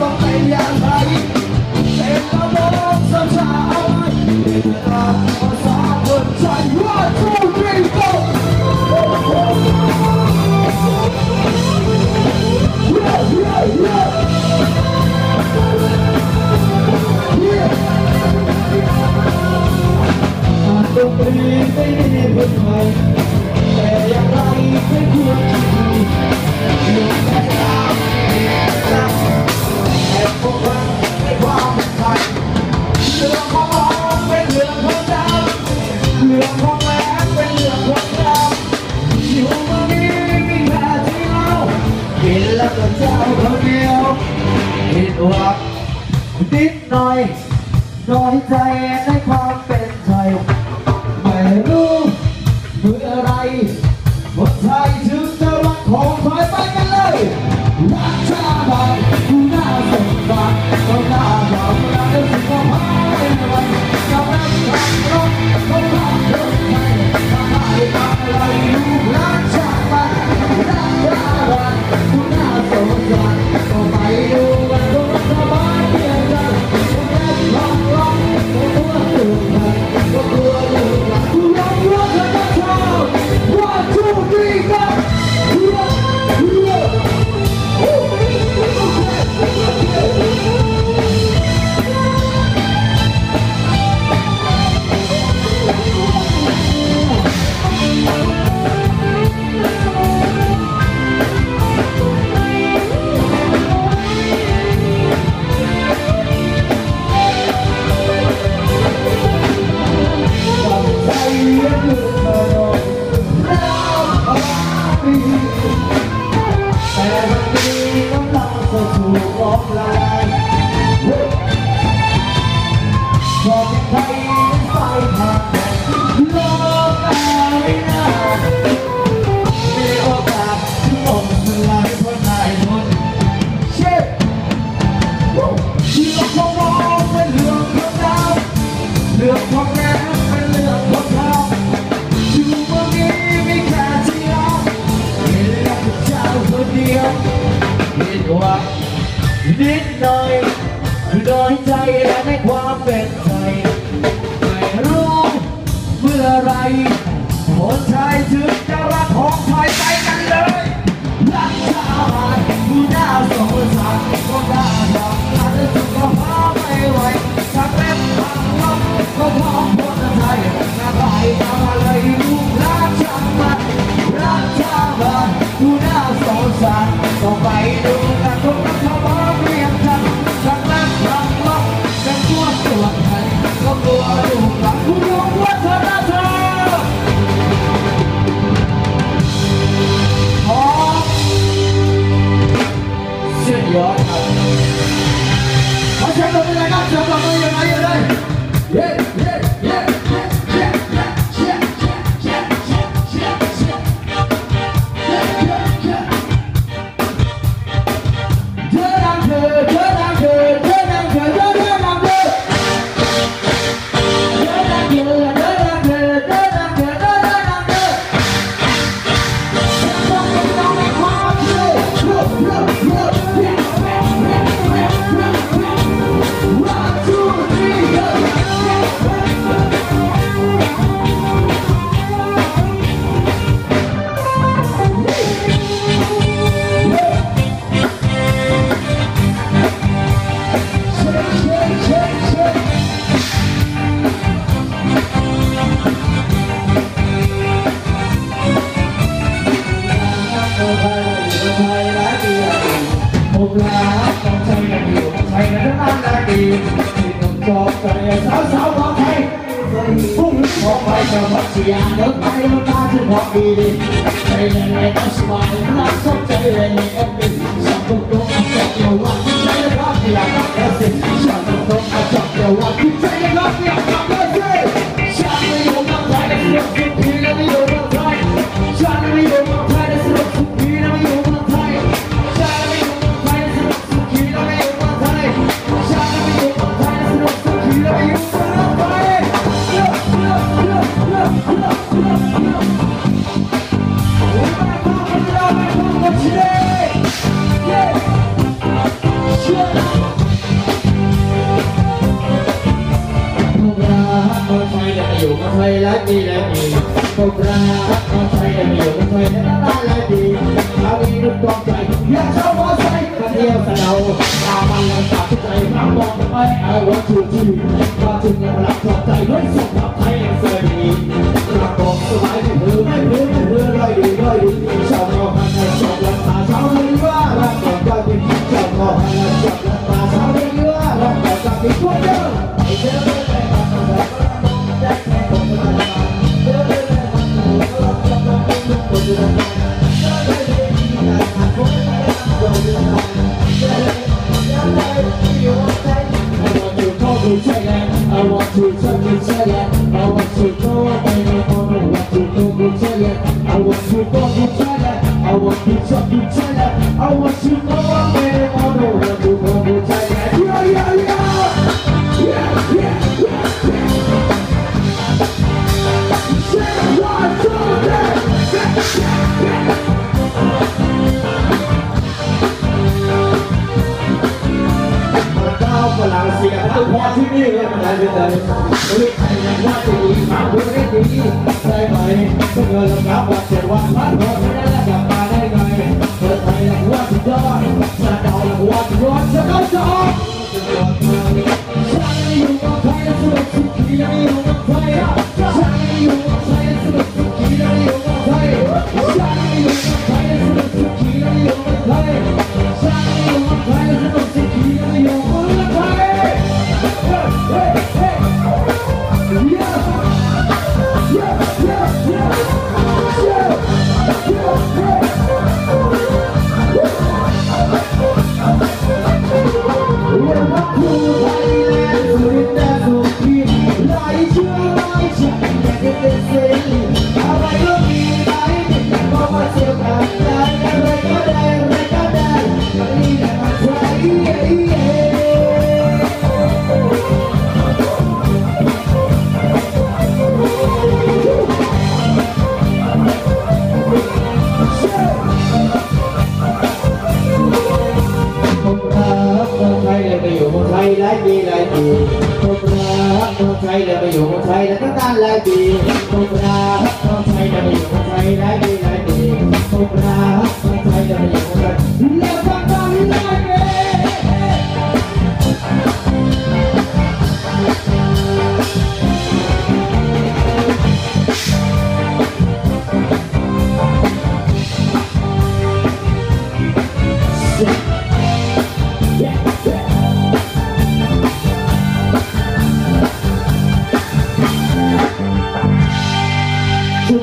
bóng em nhà thấy em có muốn sớm sao anh làm và xa vượt chạy hoa chu đi Yeah, yeah, yeah. Yeah. น้อยใจในความเป็นไทยไม่รู้เมื่อไรคนไทยถึงจะรักของไทยไปกัน วนิดหน่อยน้อยใจและในความเป็นไทยไม่รู้เมื่อไรคนไทยถึงจะรักของไทยไปกันเลยรักชาติ I'm not bất kỳ ăn nước mắt đôi ta chứ hoặc đi đi Đây là ngày ta sẽ bài lắm sắp cháy là ngày em đi Chẳng không có anh chạy nhiều quá Cháy พอที่นี่เลยมันได้เลยเฮ้ใครยังว่าดีมาพูดได้ดีใช่ไหมถ้าเกิดเราว่าเจ็ดวันพันคนไม่ได้กลับมาได้ไงเปิดไทยหลังว่าสุดยอดสะเดาลังว่าสุดยอดจะเข้าจอฉัน ยแล้วไปอยู่เมืองไทยแล้วก็ตั้งหลายปีคงนาคงไทยแล้วไปอยู่เมืองไทยหลายปีหลายปีคงนาคงไทยแล้วไปอยู่เมืองไทยแล้วก็ตั้งหลาย